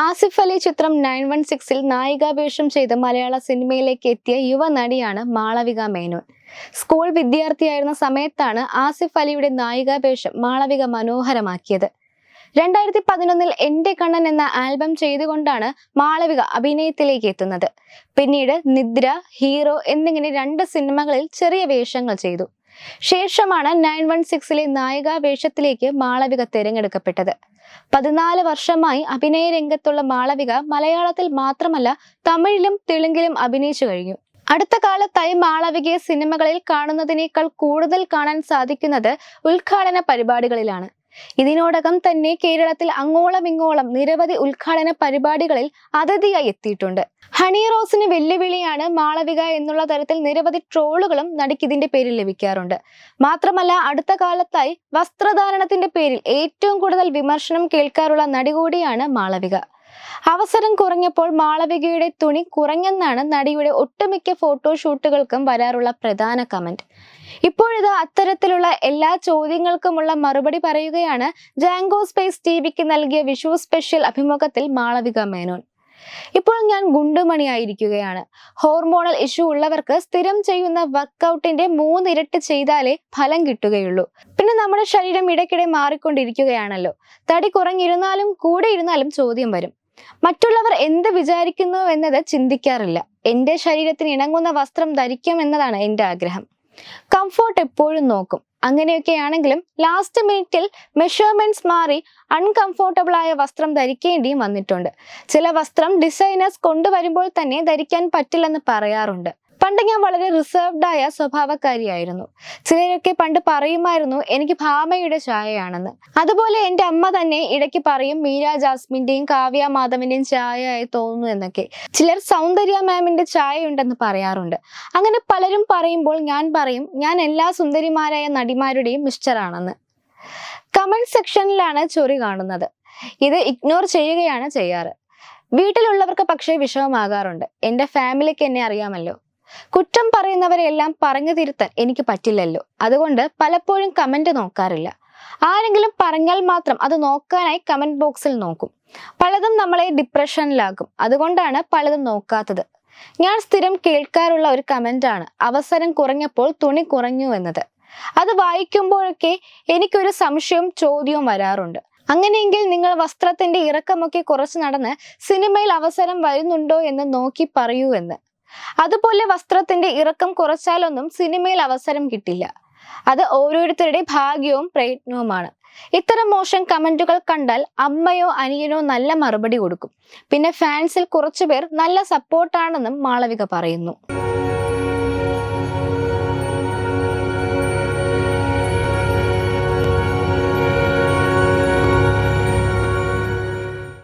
ആസിഫ് അലി ചിത്രം nine one സിക്സിൽ നായികാവേഷം ചെയ്ത് മലയാള സിനിമയിലേക്ക് എത്തിയ യുവ നടിയാണ് മാളവിക മേനോൻ. സ്കൂൾ വിദ്യാർത്ഥിയായിരുന്ന സമയത്താണ് ആസിഫ് അലിയുടെ നായികാവേഷം മാളവിക മനോഹരമാക്കിയത്. രണ്ടായിരത്തി പതിനൊന്നിൽ എന്റെ കണ്ണൻ എന്ന ആൽബം ചെയ്തുകൊണ്ടാണ് മാളവിക അഭിനയത്തിലേക്ക് എത്തുന്നത്. പിന്നീട് നിദ്ര ഹീറോ എന്നിങ്ങനെ രണ്ട് സിനിമകളിൽ ചെറിയ വേഷങ്ങൾ ചെയ്തു. ശേഷമാണ് നയൻ വൺ സിക്സിലെ നായികാ വേഷത്തിലേക്ക് മാളവിക തിരഞ്ഞെടുക്കപ്പെട്ടത്. പതിനാല് വർഷമായി അഭിനയ രംഗത്തുള്ള മാളവിക മലയാളത്തിൽ മാത്രമല്ല തമിഴിലും തെലുങ്കിലും അഭിനയിച്ചു കഴിഞ്ഞു. അടുത്ത കാലത്തായി മാളവികയെ സിനിമകളിൽ കാണുന്നതിനേക്കാൾ കൂടുതൽ കാണാൻ സാധിക്കുന്നത് ഉദ്ഘാടന പരിപാടികളിലാണ്. ഇതിനോടകം തന്നെ കേരളത്തിൽ അങ്ങോളമിങ്ങോളം നിരവധി ഉദ്ഘാടന പരിപാടികളിൽ അതിഥിയായി എത്തിയിട്ടുണ്ട്. ഹണി റോസിന് വെല്ലുവിളിയാണ് മാളവിക എന്നുള്ള തരത്തിൽ നിരവധി ട്രോളുകളും നടിക്ക് ഇതിന്റെ പേരിൽ ലഭിക്കാറുണ്ട്. മാത്രമല്ല അടുത്ത കാലത്തായി വസ്ത്രധാരണത്തിന്റെ പേരിൽ ഏറ്റവും കൂടുതൽ വിമർശനം കേൾക്കാറുള്ള നടി കൂടിയാണ് മാളവിക. അവസരം കുറഞ്ഞപ്പോൾ മാളവികയുടെ തുണി കുറഞ്ഞെന്നാണ് നടിയുടെ ഒട്ടുമിക്ക ഫോട്ടോഷൂട്ടുകൾക്കും വരാറുള്ള പ്രധാന കമന്റ് ഇപ്പോഴിത് അത്തരത്തിലുള്ള എല്ലാ ചോദ്യങ്ങൾക്കുമുള്ള മറുപടി പറയുകയാണ് ജാങ്കോ സ്പേസ് ടി വിക്ക് നൽകിയ വിഷു സ്പെഷ്യൽ അഭിമുഖത്തിൽ മാളവിക മേനോൻ. ഇപ്പോൾ ഞാൻ ഗുണ്ടുമണിയായിരിക്കുകയാണ്. ഹോർമോണൽ ഇഷ്യൂ ഉള്ളവർക്ക് സ്ഥിരം ചെയ്യുന്ന വർക്കൗട്ടിന്റെ മൂന്നിരട്ടി ചെയ്താലേ ഫലം കിട്ടുകയുള്ളൂ. പിന്നെ നമ്മുടെ ശരീരം ഇടയ്ക്കിടെ മാറിക്കൊണ്ടിരിക്കുകയാണല്ലോ. തടി കുറഞ്ഞിരുന്നാലും കൂടെ ഇരുന്നാലും ചോദ്യം വരും. മറ്റുള്ളവർ എന്ത് വിചാരിക്കുന്നു എന്നത് ചിന്തിക്കാറില്ല. എന്റെ ശരീരത്തിന് ഇണങ്ങുന്ന വസ്ത്രം ധരിക്കും എന്നതാണ് എന്റെ ആഗ്രഹം. കംഫോർട്ട് എപ്പോഴും നോക്കും. അങ്ങനെയൊക്കെയാണെങ്കിലും ലാസ്റ്റ് മിനിറ്റിൽ മെഷർമെന്റ്സ് മാറി അൺകംഫോർട്ടബിൾ ആയ വസ്ത്രം ധരിക്കേണ്ടിയും വന്നിട്ടുണ്ട്. ചില വസ്ത്രം ഡിസൈനേഴ്സ് കൊണ്ടുവരുമ്പോൾ തന്നെ ധരിക്കാൻ പറ്റില്ലെന്ന് പറയാറുണ്ട്. പണ്ട് ഞാൻ വളരെ റിസർവ്ഡ് ആയ സ്വഭാവക്കാരിയായിരുന്നു. ചിലരൊക്കെ പണ്ട് പറയുമായിരുന്നു എനിക്ക് ഭാമയുടെ ചായയാണെന്ന് അതുപോലെ എന്റെ അമ്മ തന്നെ ഇടയ്ക്ക് പറയും മീര ജാസ്മിന്റെയും കാവ്യ മാധവന്റെയും ചായയായി തോന്നുന്നു എന്നൊക്കെ. ചിലർ സൗന്ദര്യ മാമിന്റെ ചായയുണ്ടെന്ന് പറയാറുണ്ട്. അങ്ങനെ പലരും പറയുമ്പോൾ ഞാൻ പറയും ഞാൻ എല്ലാ സുന്ദരിമാരായ നടിമാരുടെയും മിസ്റ്ററാണെന്ന് കമന്റ് സെക്ഷനിലാണ് ചൊറി കാണുന്നത്. ഇത് ഇഗ്നോർ ചെയ്യുകയാണ് ചെയ്യാറ്. വീട്ടിലുള്ളവർക്ക് പക്ഷേ വിഷമമാകാറുണ്ട്. എന്റെ ഫാമിലിക്ക് എന്നെ അറിയാമല്ലോ. കുറ്റം പറയുന്നവരെയെല്ലാം പറഞ്ഞു തിരുത്താൻ എനിക്ക് പറ്റില്ലല്ലോ. അതുകൊണ്ട് പലപ്പോഴും കമന്റ് നോക്കാറില്ല. ആരെങ്കിലും പറഞ്ഞാൽ മാത്രം അത് നോക്കാനായി കമന്റ് ബോക്സിൽ നോക്കും. പലതും നമ്മളെ ഡിപ്രഷനിലാക്കും അതുകൊണ്ടാണ് പലതും നോക്കാത്തത്. ഞാൻ സ്ഥിരം കേൾക്കാറുള്ള ഒരു കമന്റാണ് അവസരം കുറഞ്ഞപ്പോൾ തുണി കുറഞ്ഞു എന്നത്. അത് വായിക്കുമ്പോഴൊക്കെ എനിക്കൊരു സംശയവും ചോദ്യവും വരാറുണ്ട്. അങ്ങനെയെങ്കിൽ നിങ്ങൾ വസ്ത്രത്തിന്റെ ഇറക്കമൊക്കെ കുറച്ച് നടന്ന് സിനിമയിൽ അവസരം വരുന്നുണ്ടോ എന്ന് നോക്കി പറയൂ എന്ന്. അതുപോലെ വസ്ത്രത്തിന്റെ ഇറക്കം കുറച്ചാലൊന്നും സിനിമയിൽ അവസരം കിട്ടില്ല. അത് ഓരോരുത്തരുടെ ഭാഗ്യവും പ്രയത്നവുമാണ്. ഇത്തരം മോശം കമന്റുകൾ കണ്ടാൽ അമ്മയോ അനിയനോ നല്ല മറുപടി കൊടുക്കും. പിന്നെ ഫാൻസിൽ കുറച്ചുപേർ നല്ല സപ്പോർട്ടാണെന്നും മാളവിക പറയുന്നു.